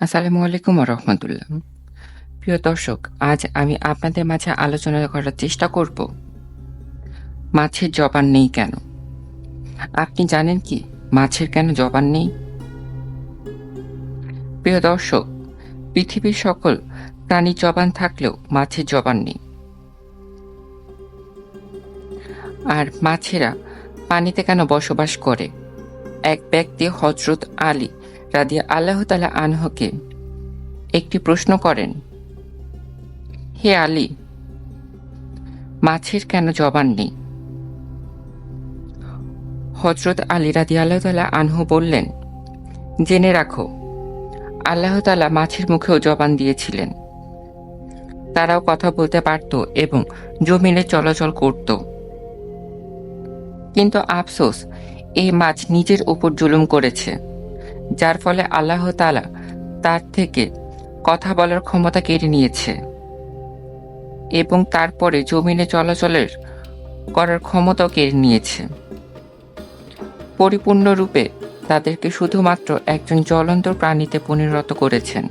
আসসালামু আলাইকুম রহমতুল্লাহ প্রিয় দর্শক, আজ আমি আপনাদের মাঝে আলোচনা করার চেষ্টা করব, মাছের জবান নেই কেন? আপনি জানেন কি মাছের কেন জবান নেই? প্রিয় দর্শক, পৃথিবীর সকল প্রাণীর জবান থাকলেও মাছের জবান নেই। আর মাছেরা পানিতে কেন বসবাস করে? এক ব্যক্তি হজরত আলী রাদিয়া আল্লাহ তালা আনহকে একটি প্রশ্ন করেন, হে আলী, মাছের কেন জবান নেই? হজরত আলী রাদি আল্লাহ তালা আনহু বললেন, জেনে রাখো, আল্লাহ তালা মাছের মুখেও জবান দিয়েছিলেন। তারাও কথা বলতে পারত এবং জমিনে চলাচল করত। কিন্তু আফসোস, এই মাছ নিজের উপর জুলুম করেছে। যার ফলে আল্লাহ তালা তার থেকে কথা বলার ক্ষমতা কেড়ে নিয়েছে এবং তারপরে জমিনে চলাচলের করার ক্ষমতাও কেড়ে নিয়েছে। পরিপূর্ণরূপে তাদেরকে শুধুমাত্র একজন জ্বলন্ত প্রাণীতে পরিণত করেছেন।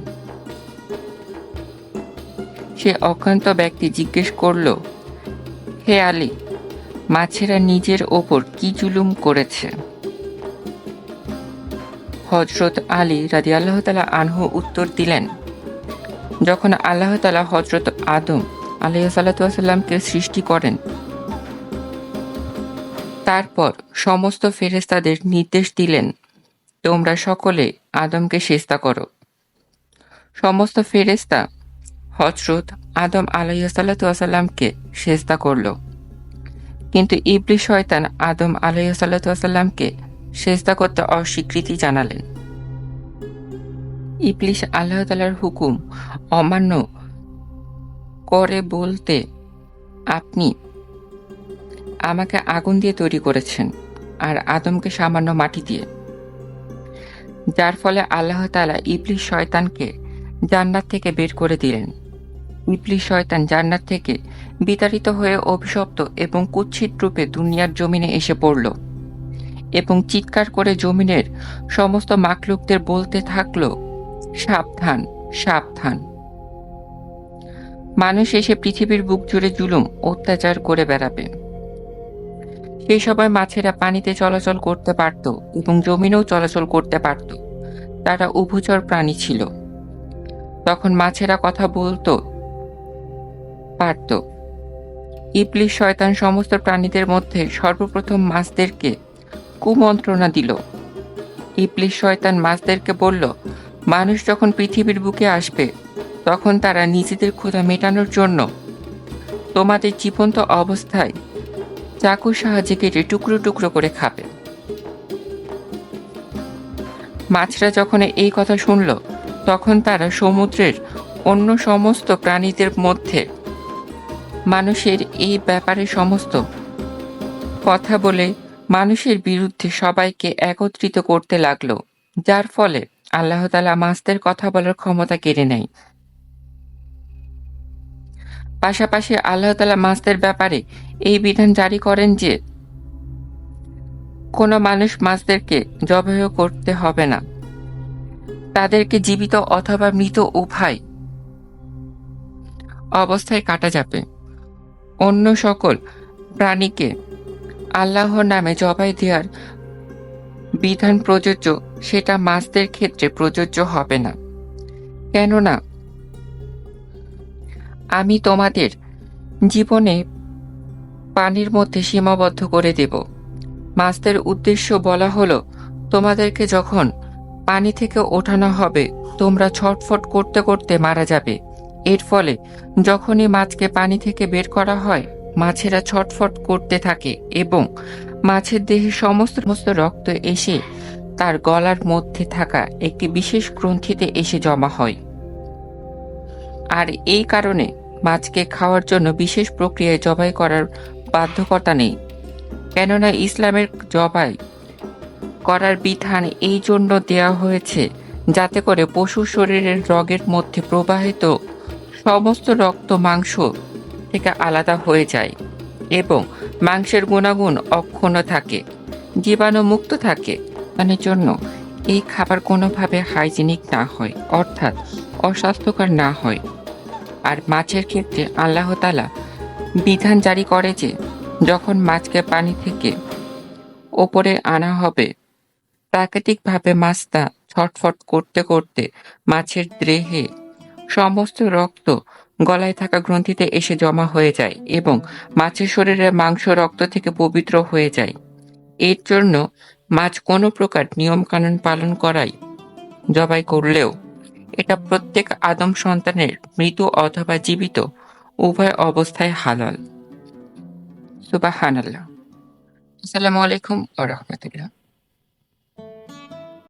সে অজ্ঞান্ত ব্যক্তি জিজ্ঞেস করল, হে আলী, মাছেরা নিজের ওপর কি জুলুম করেছে? হজরত আলী রাজি আল্লাহ তালা আনহু উত্তর দিলেন, যখন আল্লাহ তালা হজরত আদম আলাহ সাল্লাতামকে সৃষ্টি করেন, তারপর সমস্ত ফেরেস্তাদের নির্দেশ দিলেন, তোমরা সকলে আদমকে সেস্তা করো। সমস্ত ফেরেস্তা হজরত আদম আলাইসাল্লাতামকে সেস্তা করল। কিন্তু ইবলি শয়তান আদম আলাইসাল্লাতামকে সেজদা করতে অস্বীকৃতি জানালেন। ইবলিশ আল্লাহ তালার হুকুম অমান্য করে বলতে আপনি আমাকে আগুন দিয়ে তৈরি করেছেন আর আদমকে সামান্য মাটি দিয়ে। যার ফলে আল্লাহ তালা ইবলিশ শয়তানকে জান্নাত থেকে বের করে দিলেন। ইবলিশ শয়তান জান্নাত থেকে বিতাড়িত হয়ে অভিশপ্ত এবং কুচ্ছিত রূপে দুনিয়ার জমিনে এসে পড়ল। এবং চিৎকার করে জমিনের সমস্ত মাকলুকদের বলতে থাকল, সাবধান সাবধান। মানুষ এসে পৃথিবীর বুক জুড়ে জুলুম, অত্যাচার করে বেড়াবে। সেই সময় মাছেরা পানিতে চলাচল করতে পারত এবং জমিনেও চলাচল করতে পারত। তারা উভচর প্রাণী ছিল। তখন মাছেরা কথা বলতো, পারত। ইবলিশ শয়তান সমস্ত প্রাণীদের মধ্যে সর্বপ্রথম মাছদেরকে কুমন্ত্রণা দিল। ইবলিশ শয়তান মাছদেরকে বলল, মানুষ যখন পৃথিবীর বুকে আসবে, তখন তারা নিজেদের ক্ষুধা মেটানোর জন্য তোমাদের জীবন্ত অবস্থায় চাকুর সাহায্যে কেটে টুকরো টুকরো করে খাবে। মাছরা যখন এই কথা শুনল, তখন তারা সমুদ্রের অন্য সমস্ত প্রাণীদের মধ্যে মানুষের এই ব্যাপারে সমস্ত কথা বলে মানুষের বিরুদ্ধে সবাইকে একত্রিত করতে লাগল, যার ফলে আল্লাহ তালা মাছদের কথা বলার ক্ষমতা কেড়ে নেয়। পাশাপাশি আল্লাহ তালা মাছদের ব্যাপারে এই বিধান জারি করেন যে, কোনো মানুষ মাছদেরকে জবাহ করতে হবে না। তাদেরকে জীবিত অথবা মৃত উভয় অবস্থায় কাটা যাবে। অন্য সকল প্রাণীকে আল্লাহর নামে জবাই দেওয়ার বিধান প্রযোজ্য, সেটা মাছদের ক্ষেত্রে প্রযোজ্য হবে না। কেননা, আমি তোমাদের জীবনে পানির মধ্যে সীমাবদ্ধ করে দেব। মাছদের উদ্দেশ্য বলা হলো, তোমাদেরকে যখন পানি থেকে ওঠানো হবে, তোমরা ছটফট করতে করতে মারা যাবে। এর ফলে, যখনই মাছকে পানি থেকে বের করা হয় মাছেরা ছটফট করতে থাকে এবং মাছের দেহে সমস্ত সমস্ত রক্ত এসে তার গলার মধ্যে থাকা একটি বিশেষ গ্রন্থিতে এসে জমা হয়। আর এই কারণে মাছকে খাওয়ার জন্য বিশেষ প্রক্রিয়ায় জবাই করার বাধ্যকতা নেই। কেননা ইসলামের জবাই করার বিধান এই জন্য দেওয়া হয়েছে যাতে করে পশু শরীরের রগের মধ্যে প্রবাহিত সমস্ত রক্ত, মাংস থেকে আলাদা হয়ে যায় এবং মাংসের গুণাগুণ অক্ষুণ্ণ থাকে, জীবাণু মুক্ত থাকে। মানে জন্য এই খাবার কোনোভাবে হাইজিনিক না হয়, অর্থাৎ অস্বাস্থ্যকর না হয়। আর মাছের ক্ষেত্রে আল্লাহ তালা বিধান জারি করে যে, যখন মাছকে পানি থেকে ওপরে আনা হবে, প্রাকৃতিকভাবে মাছটা ছটফট করতে করতে মাছের দেহে সমস্ত রক্ত গলায় থাকা গ্রন্থিতে এসে জমা হয়ে যায় এবং মাছের শরীরের মাংস রক্ত থেকে পবিত্র হয়ে যায়। এর জন্য মাছ কোনো প্রকার নিয়মকানুন পালন করাই জবাই করলেও এটা প্রত্যেক আদম সন্তানের মৃত অথবা জীবিত উভয় অবস্থায় হালাল। সুবাহানাল্লাহ। আসসালামু আলাইকুম ওয়া রাহমাতুল্লাহ।